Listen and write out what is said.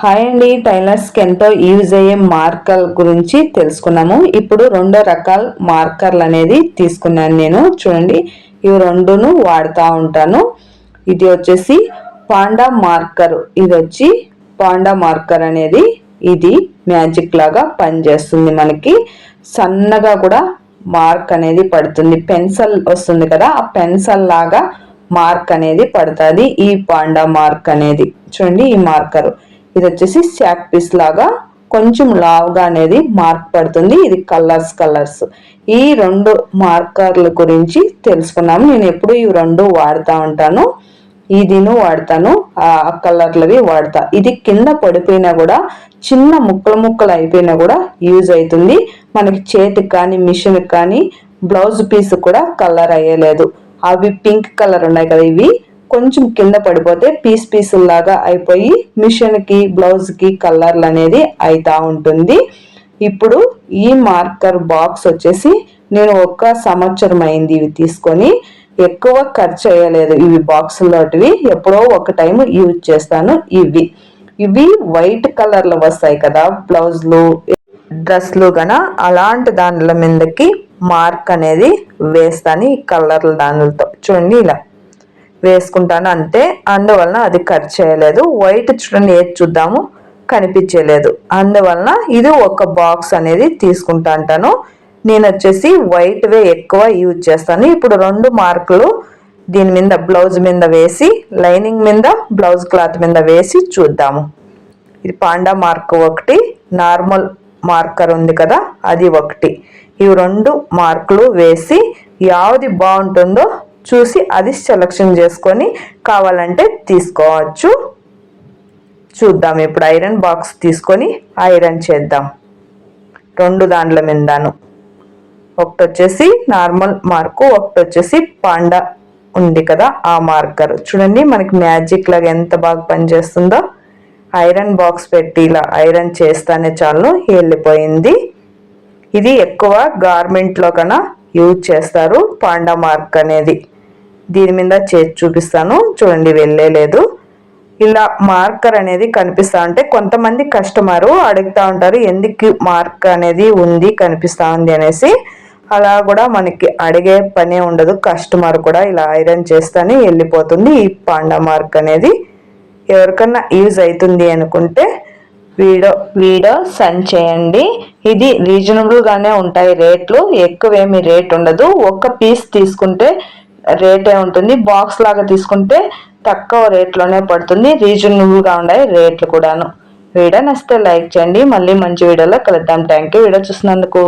Hi అండి టైలర్స్కి ఎంతో use అయ్యే మార్కర్ గురించి తెలుసుకున్నాము. ఇప్పుడు రెండో రకాల మార్కర్లు అనేది తీసుకున్నాను నేను. చూడండి ఇవి రెండును వాడుతూ ఉంటాను. ఇది వచ్చేసి పాండా మార్కర్ ఇది వచ్చి పాండా మార్కర్ అనేది ఇది మ్యాజిక్ లాగా పనిచేస్తుంది మనకి. సన్నగా కూడా మార్క్ అనేది పడుతుంది. పెన్సిల్ వస్తుంది కదా ఆ పెన్సిల్ లాగా మార్క్ అనేది పడుతుంది ఈ పాండా మార్క్ అనేది. చూడండి ఈ మార్కర్ ఇది వచ్చేసి శాక్ పీస్ లాగా కొంచెం లావుగా అనేది మార్క్ పడుతుంది. ఇది కలర్స్ కలర్స్. ఈ రెండు మార్కర్ల గురించి తెలుసుకున్నాము. నేను ఎప్పుడు ఈ రెండు వాడుతూ ఉంటాను. ఇదిను వాడతాను. ఆ కలర్లవి వాడతా. ఇది కింద పడిపోయినా కూడా చిన్న ముక్కలు ముక్కలు అయిపోయినా కూడా యూజ్ అవుతుంది మనకి చేతికి కానీ మిషన్కి కానీ బ్లౌజ్ పీస్ కూడా కలర్ అయ్యలేదు. అవి పింక్ కలర్ ఉన్నాయి కదా ఇవి. కొంచెం కింద పడిపోతే పీస్ పీసుల్లాగా అయిపోయి మిషన్కి బ్లౌజ్కి కలర్లు అనేది అవుతా ఉంటుంది. ఇప్పుడు ఈ మార్కర్ బాక్స్ వచ్చేసి నేను ఒక్క సంవత్సరం అయింది ఇవి తీసుకొని. ఎక్కువ ఖర్చు చేయలేదు ఇవి బాక్సులోటివి ఎప్పుడో ఒక టైం యూజ్ చేస్తాను ఇవి. ఇవి వైట్ కలర్లో వస్తాయి కదా బ్లౌజ్లు డ్రెస్లు గన అలాంటి దానిల మీదకి మార్క్ అనేది వేస్తాను ఈ కలర్ల దానిలతో. చూడండి ఇలా. వేసుకుంటాను అంతే. అందువలన అది కట్ చేయలేదు. వైట్ చూడండి ఏది చూద్దాము? కనిపించలేదు. అందువలన ఇది ఒక బాక్స్ అనేది తీసుకుంటా అంటాను. నేను వచ్చేసి వైట్వే ఎక్కువ యూజ్ చేస్తాను. ఇప్పుడు రెండు మార్కులు దీని మీద బ్లౌజ్ మీద వేసి లైనింగ్ మీద బ్లౌజ్ క్లాత్ మీద వేసి చూద్దాము. ఇది పాండా మార్క్ ఒకటి నార్మల్ మార్కర్ ఉంది కదా అది ఒకటి. ఇవి రెండు మార్కులు వేసి యావది బాగుంటుందో చూసి అది సెలక్షన్ చేసుకొని కావాలంటే తీసుకోవచ్చు. చూద్దాం ఇప్పుడు ఐరన్ బాక్స్ తీసుకొని ఐరన్ చేద్దాం. రెండు దాండ్ల మిందాను. ఒకటి వచ్చేసి నార్మల్ మార్కు ఒకటి వచ్చేసి పాండా ఉంది కదా ఆ మార్కర్. చూడండి మనకి మ్యాజిక్ లాగా ఎంత బాగా పనిచేస్తుందో. ఐరన్ బాక్స్ పెట్టి ఇలా ఐరన్ చేస్తానే చాలు వెళ్ళిపోయింది. ఇది ఎక్కువ గార్మెంట్లో కన్నా యూజ్ చేస్తారు పాండా మార్క్ అనేది. దీని మీద చేసి చూపిస్తాను. చూడండి వెళ్ళలేదు ఇలా మార్కర్ అనేది కనిపిస్తా ఉంటే కొంతమంది కస్టమరు అడుగుతూ ఉంటారు ఎందుకు మార్క్ అనేది ఉంది కనిపిస్తూ ఉంది అనేసి. అలా కూడా మనకి అడిగే పనే ఉండదు. కస్టమర్ కూడా ఇలా ఐరన్ చేస్తేనే వెళ్ళిపోతుంది ఈ పాండా మార్క్ అనేది. ఎవరికన్నా యూజ్ అవుతుంది అనుకుంటే వీడియో వీడియో సెండ్ చేయండి. ఇది రీజనబుల్గానే ఉంటాయి రేట్లు. ఎక్కువేమి రేట్ ఉండదు. ఒక్క పీస్ తీసుకుంటే రేటే ఉంటుంది. బాక్స్ లాగా తీసుకుంటే తక్కువ రేట్లోనే పడుతుంది. రీజనబుల్గా ఉన్నాయి రేట్లు కూడాను. వీడియో నచ్చితే లైక్ చేయండి. మళ్ళీ మంచి వీడియోలో కలుద్దాం. థ్యాంక్ యూ వీడియో చూసినందుకు.